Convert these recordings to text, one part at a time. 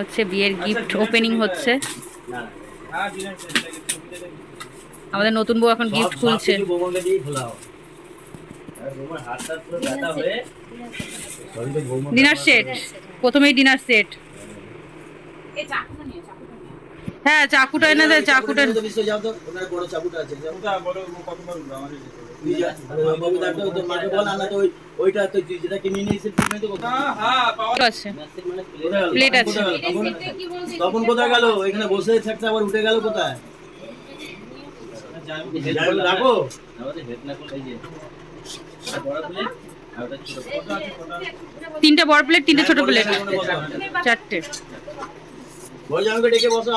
হচ্ছে বিয়ের gift opening হচ্ছে। আমাদের নতুন বউ এখন গিফট খুলছে। ডিনার সেট প্রথমেই ডিনার সেট হ্যাঁ চাকুটা এনে দে চাকুটা। আছে প্লেট তপন আছে। কোথায় গেল? তপন- তপন কোথায় গেল? এখানে বসে থাকতে আবার উঠে গেল কোথায়? রাখো। তিনটে বড় প্লেট তিনটে ছোট প্লেট চারটে। বড় জামাইকে ডেকে বসো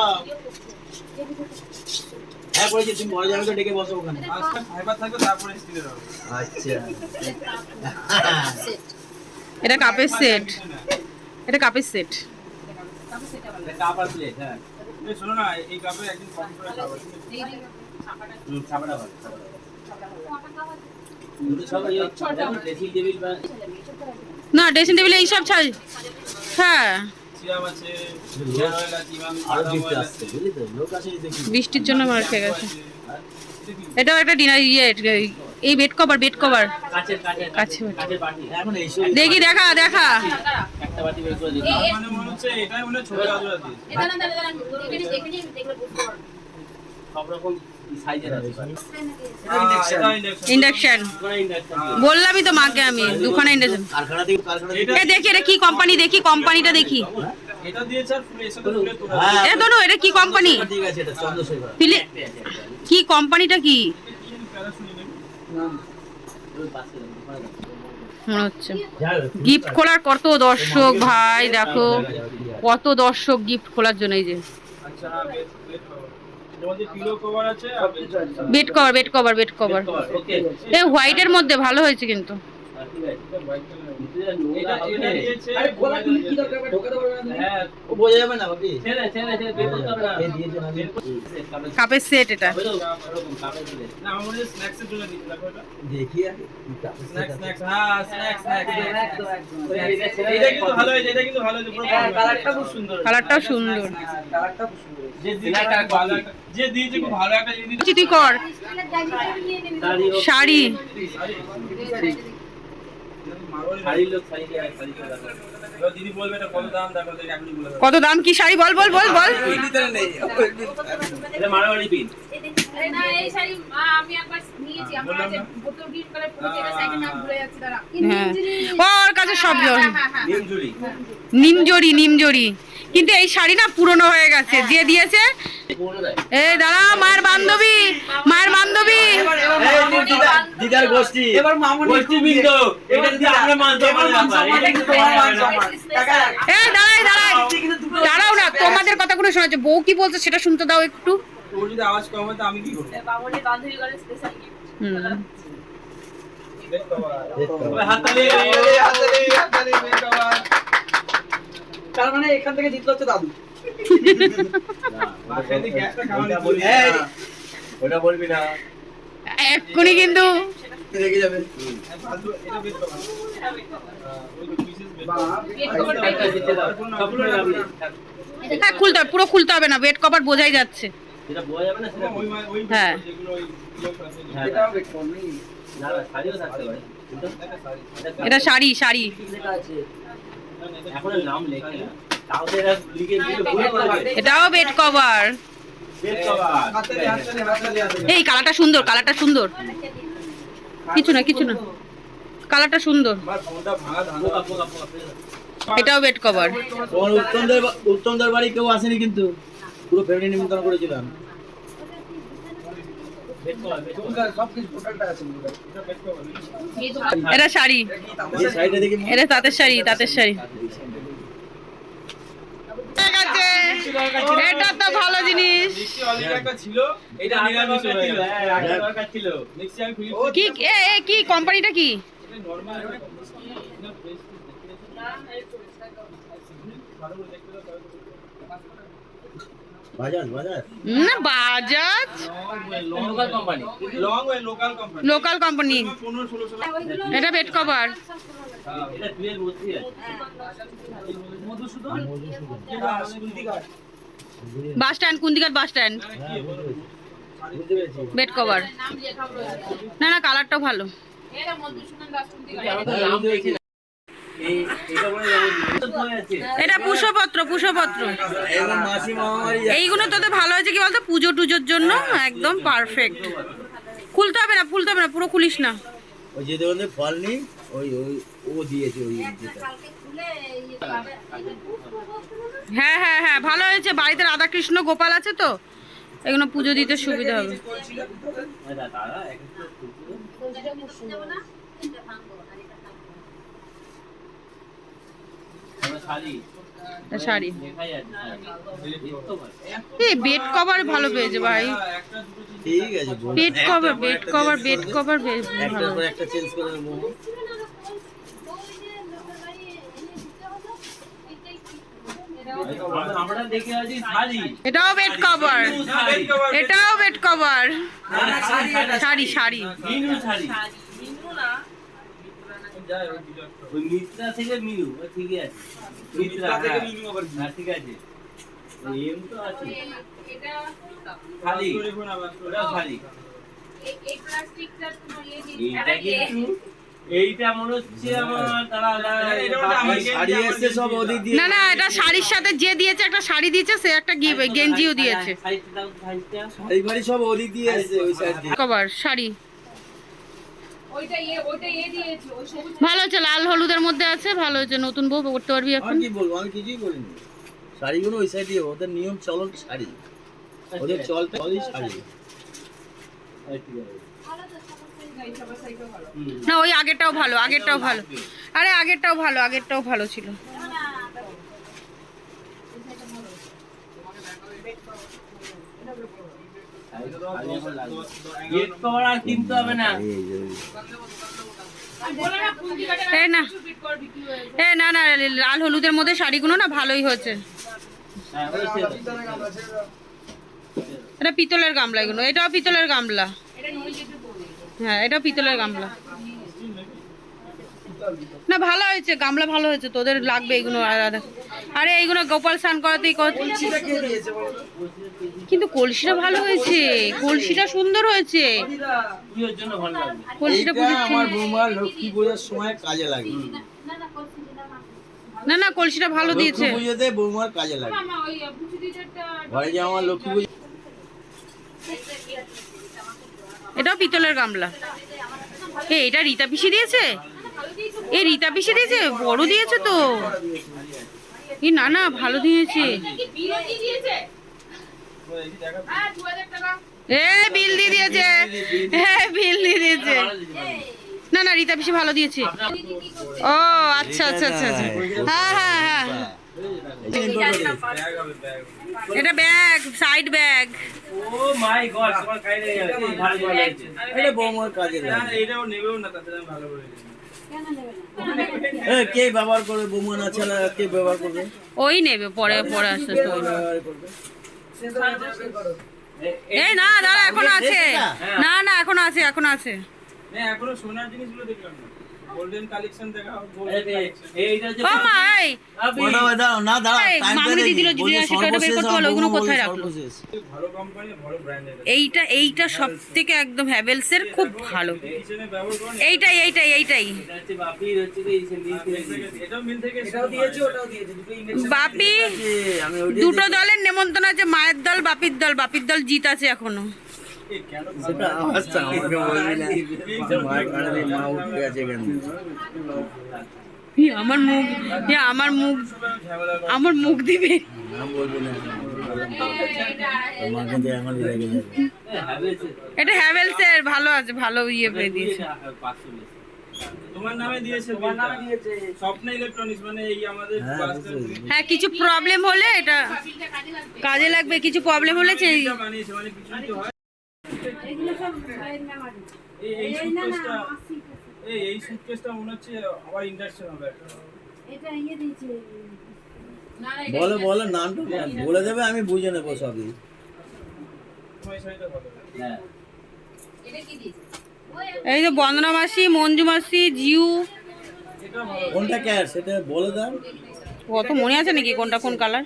হ্যাঁ বলেছি তুমি বড় ডেকে বসো ওখানে। আচ্ছা। এটা কাপের সেট এটা কাপের সেট। হ্যাঁ। না ড্রেসিং টেবিলে এইসব ছাই হ্যাঁ। বৃষ্টির জন্য মার খেয়ে গেছে। এটাও একটা ডিনার ইয়ে এই বেড কভার বেড কভার কাছে দেখি দেখা দেখা। একটা বাটি বের করে দিতে। আমার মানে হয়। ইন্ডাকশন দিয়ে। বললামই তো মাকে আমি দুখানা ইন্ডাকশন দেখি এটা কি কোম্পানি দেখি কোম্পানিটা দেখি। এটা হ্যাঁ, কি কোম্পানি ঠিক আছে এটা চন্দ্রশেখর। ফিলে কি কোম্পানিটা কি প্যারা শুনি নেই মনে হচ্ছে গিফট খোলার কত দর্শক ভাই দেখো কত দর্শক গিফট খোলার জন্য এই যে। আচ্ছা bed cover. Bed cover bed cover এই হোয়াইটের মধ্যে ভালো হয়েছে কিন্তু। হ্যাঁ কাপের সেট এটা মনে হয় দেখো হ্যাঁ কালারটাও সুন্দর তুই কর শাড়ি শাড়ির লোক শাড়ি কে শাড়ি কে এবার দিদি বলবে এটা কত দাম কি শাড়ি? বল বল বল বল। মারামারি পিন না এই শাড়ি আমি একবার দাঁড়া। হ্যাঁ। ওর কাছে সব হ্যাঁ হ্যাঁ হ্যাঁ। নিমজুরি নিমজরি নিমজরি কিন্তু এই শাড়ি না পুরনো হয়ে গেছে যে দিয়েছে। দেয়। দাঁড়া মায়ের বান্ধবী মায়ের বান্ধবী। দিদার গোষ্ঠী। এবার মামুনি এটা আমরা মানতে মান দাঁড়াই দাঁড়াই। দাঁড়াও না তোমাদের কথাগুলো শোনাচ্ছে বউ কি বলছে সেটা শুনতে দাও একটু। যদি আওয়াজ কম হয় তো আমি কি করব? বান্ধবী করে স্পেশাল গিফট হুম। তার মানে এখান থেকে জিতলো হচ্ছে দাদু। খাওয়া ওটা বলবি না। এক্ষুনি কিন্তু রেগে যাবে। সবগুলো যাবে হ্যাঁ খুলতে হবে পুরো খুলতে হবে না বেড কভার বোঝাই যাচ্ছে। হ্যাঁ। যেগুলো ওই আছে হ্যাঁ শাড়ি এটা শাড়ি শাড়ি। এটাও বেড কভার এই কালারটা সুন্দর কালারটা সুন্দর। কিছু না কিছু না। কালারটা সুন্দর। এটাও বেড কভার উত্তমদের বাড়ি কেউ আসেনি কিন্তু? পুরো ফ্যামিলি নিমন্ত্রণ করেছিলাম। এটা শাড়ি। এটা তাঁতের শাড়ি তাঁতের শাড়ি। এটা তো ভালো জিনিস। কি কি কোম্পানিটা কি? নরমাল ভালো করে দেখতে দাও তাহলে তো বাজাজ বাজাজ না Bajaj? Local company long way local company local company পনেরো ষোলোশো এটা বেড কভার আছে। মধুসূদন? বাস স্ট্যান্ড কুন্দিকার বাস স্ট্যান্ড। হ্যাঁ বেড কভার না না কালারটাও ভালো। এটা পুষ্পপত্র পুষ্পপত্র এবং মাসি মামারি এইগুলো তোদের ভালো হয়েছে কি বলতো? পুজো টুজোর জন্য একদম পারফেক্ট খুলতে হবে না খুলতে হবে না পুরো খুলিস না। ওই যে দোকানে ফল নেই ওই ওই ও দিয়েছে ওই যেটা। কালকে খুলে ইয়ে পাবে হ্যাঁ হ্যাঁ হ্যাঁ ভালো হয়েছে। বাড়িতে রাধাকৃষ্ণ গোপাল আছে তো এগুলো পুজো দিতে সুবিধা হবে দাদা দাদা এক একটা খুলতে দাও। এটা মুছে দেব না এটা ভাঙবো আর এটা ভাঙবো আমার শাড়ি। এই বেড কভার ভালো পেয়েছে ভাই। ঠিক আছে bed cover bed cover bed cover বেশ ভালো। একটা চেঞ্জ করে নেব। এটাও বেড কভার এটাও বেড কভার শাড়ি শাড়ি মিনু শাড়ি। ওই মিত্রা থেকে মিনু ও ঠিকই আছে। মিত্রা থেকে হ্যাঁ ঠিক আছে। এম তো আছে এটা শাড়ি। ওটা শাড়ি এই কিন্তু এইটা মনে হচ্ছে আমার শাড়ি না না এটা শাড়ির সাথে যে দিয়েছে একটা শাড়ি দিয়েছে সে একটা গেঞ্জিও দিয়েছে। সব ওদিক দিয়ে কভার শাড়ি ওইটা ইয়ে ওইটা ইয়ে দিয়েছে ওই সবুজ ভালো হচ্ছে লাল হলুদের মধ্যে আছে ভালো হচ্ছে নতুন বউ করতে পারবি এখন। কি বলব? আমি কিছুই বলিনি শাড়িগুলো ওই সাইডে ওদের নিয়ম চলন শাড়ি। ওদের চল চলই শাড়ি। না ওই আগেরটাও ভালো আগেরটাও ভালো। আরে আগেরটাও ভালো আগেরটাও ভালো ছিল শাড়ি আমার লাগবে। গেট কভার আর না না। এ না না, লাল হলুদের মধ্যে শাড়িগুলো না ভালোই হ্যাঁ এটা পিতলের গামলা এগুলো এটাও পিতলের গামলা। হ্যাঁ এটাও পিতলের গামলা। না ভালো হয়েছে গামলা ভালো হয়েছে তোদের লাগবে এগুলো আলাদা আরে এইগুলো গোপাল স্নান করাতেই কর- কিন্তু কলসিটা ভালো হয়েছে কলসিটা সুন্দর হয়েছে। পুজোর জন্য ভালো লাগবে কলসিটা আমার বৌমা লক্ষ্মী পূজার সময় কাজে লাগে। না না কলসিটা ভালো দিয়েছে। পুজোতে বৌমার কাজে লাগে। মামা ওই বুঝি দিতে ঘরে যে আমার লক্ষ্মী পুজো এটাও পিতলের গামলা। এটা রীতা পিসি দিয়েছে? এ রীতা পিসি দিয়েছে বড় দিয়েছে তো। এ না না ভালো দিয়েছে। হ্যাঁ এ বিল দিয়ে দিয়েছে। হ্যাঁ বিল দিয়ে দিয়েছে। না না রীতা পিসি ভালো দিয়েছে। ও আচ্ছা আচ্ছা আচ্ছা আচ্ছা। হ্যাঁ হ্যাঁ হ্যাঁ। এটা bag side bag. Oh my god তোমার ভালো এটা বৌমার কাজে না এটাও নেবেও না তাতে ভালো করে কে ব্যবহার করবে বৌমা না ছাড়া কে ব্যবহার করবে ওই নেবে পরে পরে আসতে তো এই না দাঁড়া এখন আছে না না এখন আছে এখন আছে না এখনও সোনার জিনিসগুলো দেখলাম না গোল্ডেন কালেকশন এইটা এই। ওটা না মামুনি বের করতে কোথায় রাখল? ভালো কোম্পানি ভালো ব্র্যান্ডের এইটা এইটা সব থেকে একদম হ্যাভেলসের খুব ভালো। এইটাই এইটাই এইটাই। বাপি দুটো দলের নেমন্তন্ন আছে মায়ের দল বাপির দল বাপির দল জিত আছে এখনও। সেটা আওয়াজটা আমাকে বলবি না। মায়ের কারণে মা উঠে গেছে এখান আমার মুখ আমার মুখ আমার মুখ দিবে। এটা হ্যাভেলসের ভালো আছে ভালো ইয়ে পেয়ে দিয়েছে তোমার নামে দিয়েছে তোমার নামে দিয়েছে স্বপ্ন ইলেকট্রনিক্স মানে এই আমাদের হ্যাঁ, কিছু প্রবলেম হলে এটা কাজে লাগবে কাজে লাগবে কিছু প্রবলেম হলে এই এই সুটকেসটা এই এই সুটকেসটা মনে হচ্ছে আবার ইন্ডাকশন হবে এটা ইয়ে দিয়েছে। বলো বলো নামটা বলে। দেবে আমি বুঝে নেব সবই। এই হ্যাঁ। এই যে বন্দনা মাসি মঞ্জু মাসি জিউ। কোনটা ক্যাশ সেটা বলে দাও। অত মনে আছে নাকি কোনটা কোন কালার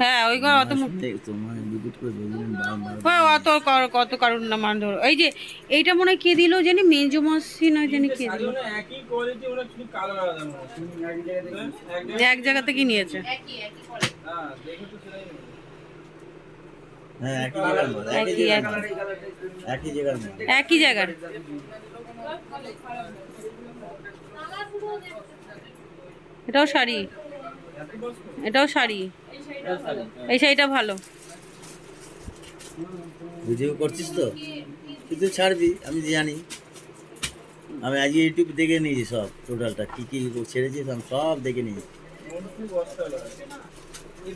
হ্যাঁ ওই অত বলবেন বারবার হ্যাঁ, অত কর- কত কারণ না মান ধরো। এই যে এইটা মনে হয় কে দিল জানি? মেজো মাসি না জানি কে মনে এক জায়গা থেকে নিয়েছে? হ্যাঁ মনে। হ্যাঁ একই জায়গার। এটাও শাড়ি। এটাও শাড়ি। এই শাড়িটা ভালো। ভিডিও করছিস তো? তুই তো ছাড়বি আমি জানি। আমি আজকে ইউটিউব দেখে নিয়েছি সব টোটালটা কী কী ছেড়েছিস আমি সব দেখে নিয়েছি।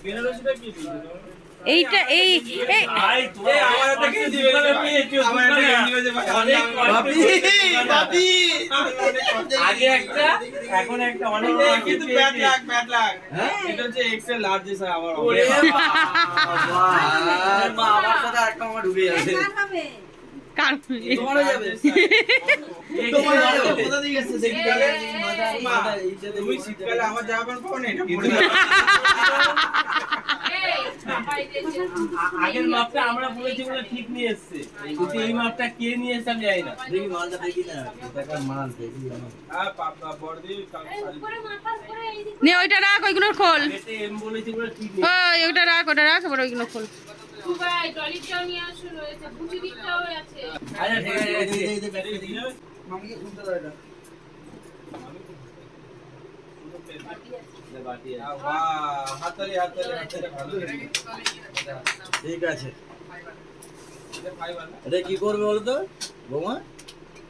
বেনারসিটা কি? এইটা এই আমার না? এটা পরে আগের মাপটা আমরা বলেছি বলে ঠিক নিয়ে এসছে কিন্তু এই মাপটা কে নিয়ে এসছে আমি জানি না দেখি মালটা দেখি না টাকার মাল দেখি আর পাপা বড়দি নে ওইটা রাখ ওইগুলো খোল এতে এম বলেছি বলে ঠিক নিয়ে ওই ওইটা রাখ ওটা রাখ এবার ওইগুলো খোল আচ্ছা ঠিক আছে। এটা। কি করবে বলো তো বৌমা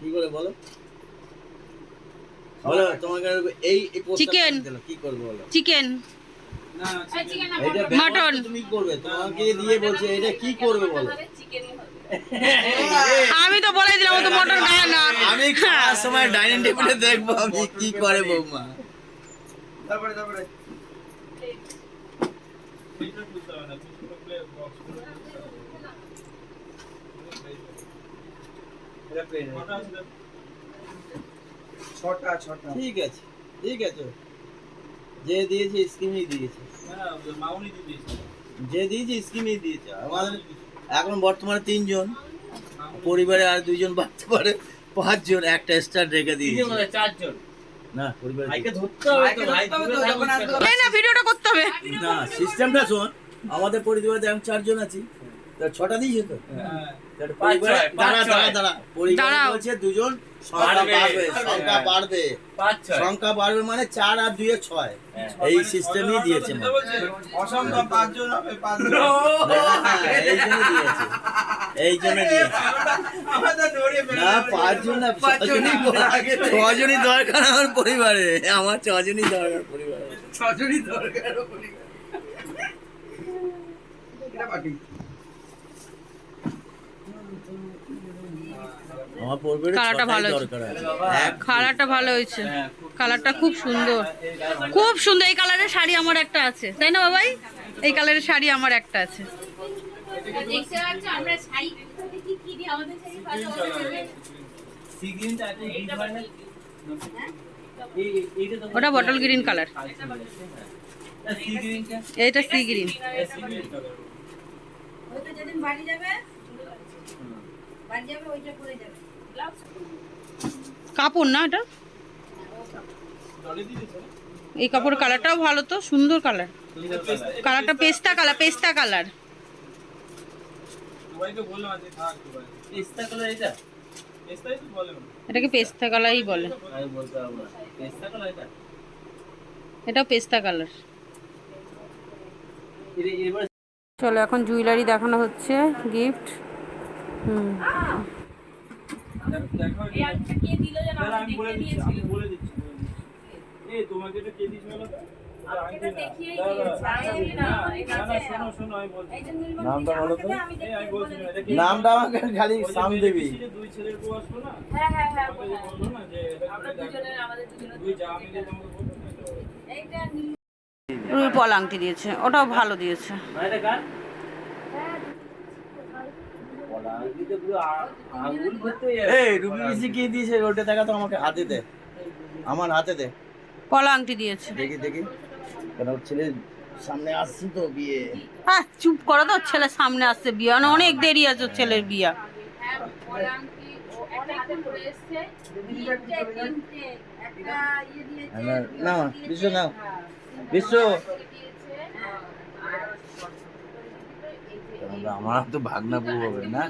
কি করে বলো? বলো তোমাকে এই. দিলো, কি করবে বলো? চিকেন চিকেন তুমি করবে। তোমাকে দিয়ে বলছে এটা কি করবে বলো? আমি তো বলে দিলাম তো মটন খায় না। আমি সময় ডাইনিং টেবিলে দেখব আমি কি করে বৌমা। তারপরে তারপরে। ছটা ছটা। ঠিক আছে ঠিক আছে। যে দিয়েছে স্কিমই দিয়েছে। যে দিয়েছে স্কিমই দিয়েছে। আমাদের এখন বর্তমানে তিনজন পরিবারে আর দুইজন বাড়তে পারে। পাঁচজন একটা স্টার রেখে দিয়েছে। চারজন। না পরিবারে ভাইকে ধরতে হবে তো ভাই ধরতে হবে তো, দূরে যখন আসবে। না ভিডিওটা করতে হবে। না সিস্টেমটা শোন আমাদের পরিবারে আমি চারজন আছি। তা ছটা দিয়েছে তো? হ্যাঁ। সংখ্যা বাড়বে, মানে চার আর দুয়ে ছয়। হ্যাঁ। এই সিস্টেমই দিয়েছে হ্যাঁ, এই জন্য ছজনই দরকার আমার পরিবারে। আমার ছজনই দরকার পরিবারে। ছজনই দরকার আমার কালারটা ভালো। দরকার আছে। কালারটা ভালো হয়েছে। হ্যাঁ, কালারটা খুব সুন্দর। খুব সুন্দর। এই কালারের শাড়ি আমার একটা আছে। তাই না বাবাই? এই কালারের শাড়ি আমার একটা আছে। হয় ওটা বটল গ্রিন কালার সি গ্রিনটা সি গ্রিন বাড়ি যাবে বাড়ি যাবে ওইটা পরে যাবে। কাপড় না এটা? এই কাপড়ের কালারটাও ভালো তো সুন্দর কালার। কালারটা পেস্তা কালার পেস্তা কালার। এটাকে পেস্তা কালারই বলে? এটাও পেস্তা কালার। চলো এখন জুয়েলারি দেখানো হচ্ছে গিফট। হুম। এই কে দিল যেন আমি বলে দিচ্ছি আমি বলে দিচ্ছি তোমাকে এটা কে বলো নামটা আমাকে খালি সাম দুই ছেলের না? হ্যাঁ হ্যাঁ হ্যাঁ আমাকে যে বলে। বলল না যে এটা আমরা করে দেখো। দুজনের আমাদের দুজনের দুই জামা মিলে তোমাকে বলল না, এইটা নীল রুবি দিয়েছে ওটাও ভালো দিয়েছে মানে কার বলা আঙ্গুলিতে পুরো আ- আঙ্গুল ভর্তি হয়ে যাবে। এই রুবি মিষ্টি কি দিয়েছে? ওটা দেখা তো আমাকে হাতে দে। আমার হাতে দে। পলা আংটি দিয়েছে। দেখি দেখি। কেন ছেলে সামনে আসছি তো বিয়ে। হ্যাঁ চুপ করো তো ছেলের সামনে আসছে বিয়ে। অনেক দেরি আছে ছেলের বিয়া। না, বিশ্ব না বিশ্ব। আমার তো ভাগনা পুরো হবে না।